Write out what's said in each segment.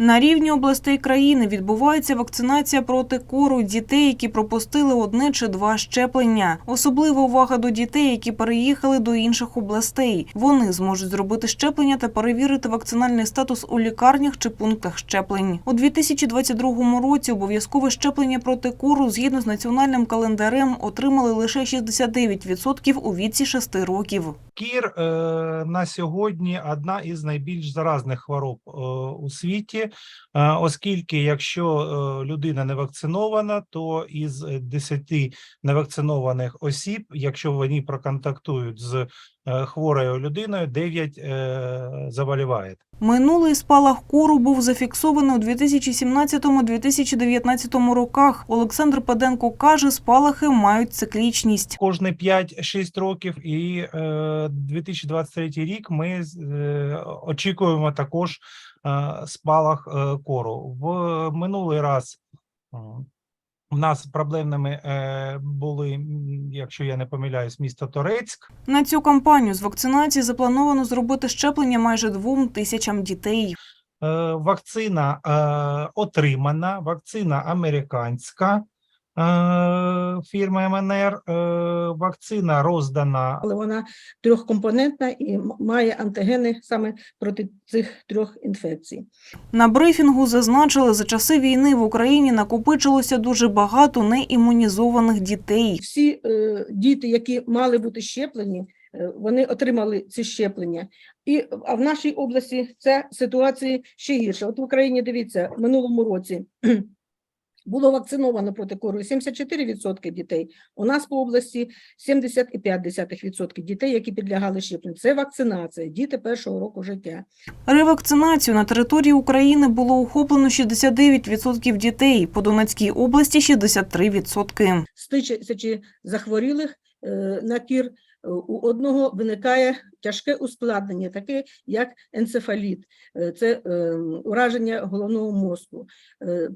На рівні областей країни відбувається вакцинація проти кору дітей, які пропустили одне чи два щеплення. Особлива увага до дітей, які переїхали до інших областей. Вони зможуть зробити щеплення та перевірити вакцинальний статус у лікарнях чи пунктах щеплень. У 2022 році обов'язкове щеплення проти кору згідно з національним календарем отримали лише 69% у віці 6 років. Кір е, на сьогодні одна із найбільш заразних хвороб е, у світі, е, оскільки якщо людина не вакцинована, то із 10 невакцинованих осіб, якщо вони проконтактують з хворою людиною, 9 е, заболіває. Минулий спалах кору був зафіксований у 2017-2019 роках. Олександр Паденко каже, спалахи мають циклічність. Кожні 5-6 років, і е, 2023 рік ми е, очікуємо також е, спалах е, кору. В минулий раз у нас проблемними е, були, якщо я не помиляюсь, місто Торецьк. На цю кампанію з вакцинації заплановано зробити щеплення майже двом тисячам дітей. Е, Вакцина е, отримана, вакцина американська фірми МНР. е, Вакцина роздана але вона трьохкомпонентна і має антигени саме проти цих трьох інфекцій. На брифінгу зазначили, за часи війни в Україні накопичилося дуже багато неімунізованих дітей. Всі е, діти, які мали бути щеплені, е, вони отримали ці щеплення. І а в нашій області ця ситуація ще гірша. От в Україні дивіться, в минулому році було вакциновано проти кору 74% дітей. У нас по області 70,5% дітей, які підлягали щепленню. Це вакцинація, діти першого року життя. Ревакцинацію на території України було охоплено 69% дітей, по Донецькій області 63%. з тисячі захворілих е, на кір е, у одного виникає тяжке ускладнення, таке як енцефаліт, Е, це е, ураження головного мозку.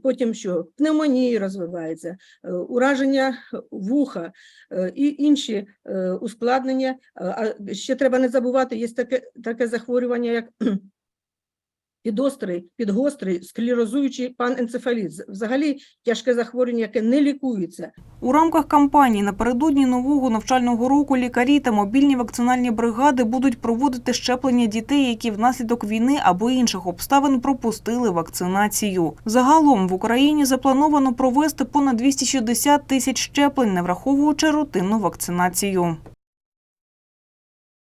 Потім що пневмонія розвивається, е, ураження вуха е, і інші е, ускладнення. А ще треба не забувати, є таке, таке захворювання, як підострий, підгострий, склерозуючий паненцефаліт. Взагалі тяжке захворювання, яке не лікується. У рамках кампанії напередодні нового навчального року лікарі та мобільні вакцинальні бригади будуть проводити щеплення дітей, які внаслідок війни або інших обставин пропустили вакцинацію. Загалом в Україні заплановано провести понад 260 тисяч щеплень, не враховуючи рутинну вакцинацію.